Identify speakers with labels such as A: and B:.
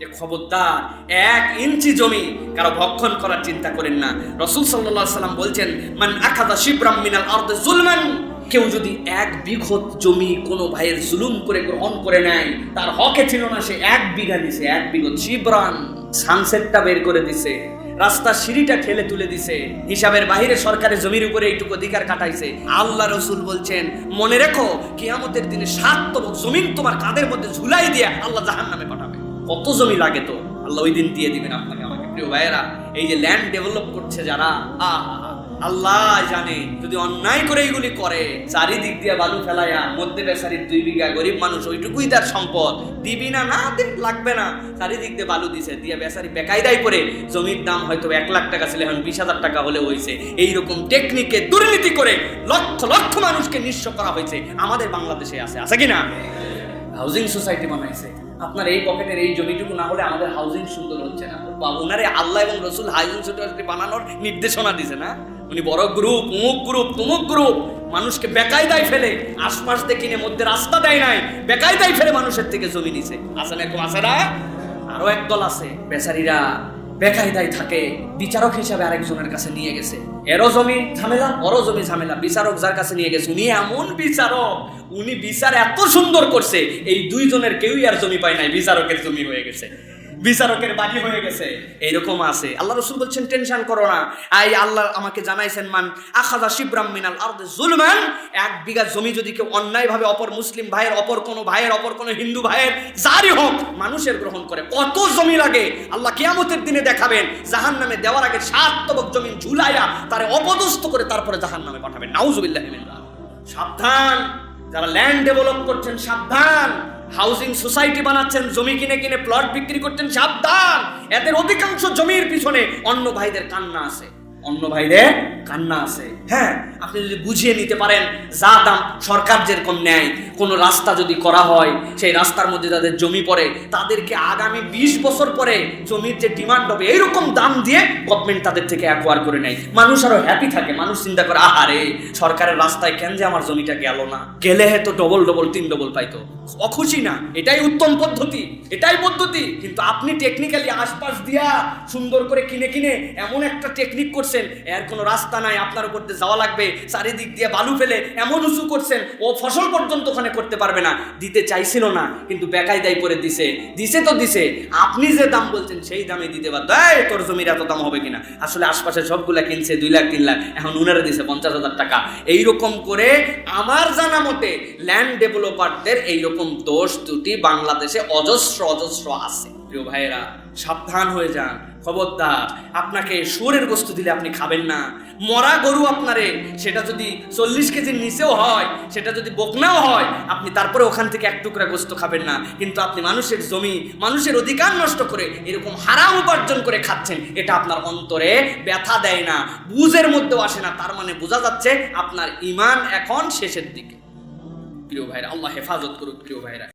A: যে খবরদার, এক ইঞ্চি জমি কারও ভক্ষণ করার চিন্তা করেন না। রসুল সাল্লাহ সাল্লাম বলছেন, মান আখাদা শিবরাম মিনাল আর্দে জুলমান কেউ যদি এক বিঘত জমি কোনো ভাইয়ের জুলুম করে গ্রহণ করে নেয়, তার হকে ছিল না সে এক বিঘা দিছে এক বিঘত শিবরান সানসেটটা বের করে দিছে, রাস্তার সিঁড়িটা ঠেলে তুলে দিছে, হিসাবের বাহিরে সরকারের জমির উপরে এইটুকু অধিকার কাটাইছে। আল্লাহ রসুল বলছেন, মনে রেখো, কিয়ামতের দিনে সাত তবক জমিন তোমার কাদের মধ্যে ঝুলাই দিয়ে আল্লাহ জাহান নামে পাঠাবে। কত জমি লাগে তো? আল্লাহ ওই দিন দিয়ে দিবেন আপনাকে, আমাকে। প্রিয় ভাইয়েরা, এই যে ল্যান্ড ডেভেলপ করছে যারা আহা আল্লাহ জানে, যদি অন্যায় করে এইগুলি করে, চারিদিক দিয়ে বালু ফেলাইয়া, মধ্যে বেসারির দুই বিঘা গরিব মানুষ, ওইটুকুই তার সম্পদ। দিবি না না দে, লাগবে না। চারিদিক দিয়ে বালু দিছে, দিয়ে বেসারি বেকায়দাই করে জমির দাম হয়তো এক লাখ টাকা ছিল, এখন বিশ হাজার টাকা হলে হয়েছে এইরকম টেকনিকে দুর্নীতি করে লক্ষ লক্ষ মানুষকে নিঃস্ব করা হয়েছে। আমাদের বাংলাদেশে আছে আছে কি না হাউজিং সোসাইটি বানাইছে। আপনার এই পকেটের এই জমিটুকু না হলে আমাদের হাউজিং সুন্দর হচ্ছে না। বা ওনারে আল্লাহ এবং রসুল হাউজিং সোসাইটি বানানোর নির্দেশনা দিছে না? উনি বড় গ্রুপ মুক গ্রুপ তুমুক গ্রুপ মানুষকে বেকায়দায় ফেলে, আশপাশ দিয়ে কিনে মধ্যে রাস্তা দেয় নাই, বেকায়দায় ফেলে মানুষের থেকে জমি নিছে। আসেন এরকম আছে না? আরও একদল আছে, বেচারীরা। বেকায়দায় থাকে, বিচারক হিসাবে আরেকজনের কাছে নিয়ে গেছে। এরও জমি ঝামেলা, ওরও জমি ঝামেলা। বিচারক যার কাছে নিয়ে গেছে, উনি এমন বিচারক, উনি বিচার এত সুন্দর করছে, এই দুইজনের কেউই আর জমি পায় নাই, বিচারকের জমি হয়ে গেছে। বিচারকের বাড়ি হয়ে গেছে। এইরকম আছে। আল্লাহ রসুল বলছেন, টেনশন করো না। আই, আল্লাহ আমাকে জানাইছেন, মান আখাদা শিবরাম মিনাল আরদে জুলমান। এক বিঘা জমি যদি কেউ অন্যায়ভাবে অপর মুসলিম ভাইয়ের, অপর কোনো ভাইয়ের, অপর কোনো হিন্দু ভাইয়ের যারই হোক, মানুষের গ্রহণ করে। কত জমি লাগে? আল্লাহ কিয়ামতের দিনে দেখাবেন জাহান নামে দেওয়ার আগে সাত তবক জমি ঝুলাইয়া তারে অপদস্থ করে তারপরে জাহান নামে পাঠাবেন। নাউজুবিল্লাহ সাবধান। যারা ল্যান্ড ডেভেলপ করছেন, সাবধান। হাউসিং সোসাইটি বানাচ্ছেন, জমি কিনে কিনে প্লট বিক্রি করছেন, সাবধান। এদের অধিকাংশ জমির পিছনে অন্য ভাইদের কান্না আছে। অন্য ভাইদের কান্না আছে। হ্যাঁ। আপনি যদি বুঝিয়ে নিতে পারেন যা দাম সরকার যেরকম নেয় কোনো রাস্তা যদি করা হয় সেই রাস্তার মধ্যে তাদের জমি পড়ে তাদেরকে আগামী বিশ বছর পরে জমির যে ডিমান্ড হবে এইরকম দাম দিয়ে গভর্নমেন্ট তাদের থেকে অ্যাকোয়ার করে নেয়। মানুষ আরও হ্যাপি থাকে মানুষ চিন্তা করে আহারে সরকারের রাস্তায় কেন যে আমার জমিটা গেল না? গেলে হয়তো ডবল ডবল তিন ডবল পাইতো। অখুশি না, এটাই উত্তম পদ্ধতি, এটাই পদ্ধতি। কিন্তু আপনি টেকনিক্যালি আশপাশ দিয়া সুন্দর করে কিনে কিনে এমন একটা টেকনিক করছেন, এর কোনো রাস্তা নাই, আপনার উপর দিয়ে যাওয়া লাগবে, চারিদিক দিয়ে বালু ফেলে এমন উঁচু করছেন, ও ফসল পর্যন্ত ওখানে করতে পারবে না। দিতে চাইছিল না, কিন্তু বেকায়দায় করে দিছে। দিছে তো দিছে, আপনি যে দাম বলছেন সেই দামে দিতে বাধ্য। এই, তোর জমির এত দাম হবে কিনা? আসলে আশপাশে সবগুলা কিনছে দুই লাখ, তিন লাখ, এখন উনারা দিছে পঞ্চাশ হাজার টাকা। এইরকম করে আমার জানা মতে ল্যান্ড ডেভেলপারদের এইরকম দোষ ত্রুটি বাংলাদেশে অজস্র অজস্র আছে। প্রিয় ভাইয়েরা, সাবধান হয়ে যান। খবরদার, আপনাকে শুয়োরের গোস্ত দিলে আপনি খাবেন না। মরা গরু আপনারে, সেটা যদি চল্লিশ কেজির নিচেও হয়, সেটা যদি বকনাও হয়, আপনি তারপরে ওখান থেকে এক টুকরা গোস্ত খাবেন না। কিন্তু আপনি মানুষের জমি, মানুষের অধিকার নষ্ট করে এরকম হারাম উপার্জন করে খাচ্ছেন, এটা আপনার অন্তরে ব্যথা দেয় না। বুঝের মধ্যেও আসে না, তার মানে বোঝা যাচ্ছে আপনার ইমান এখন শেষের দিকে। প্রিয় ভাইরা আল্লাহ হেফাজত করুক প্রিয় ভাইরা।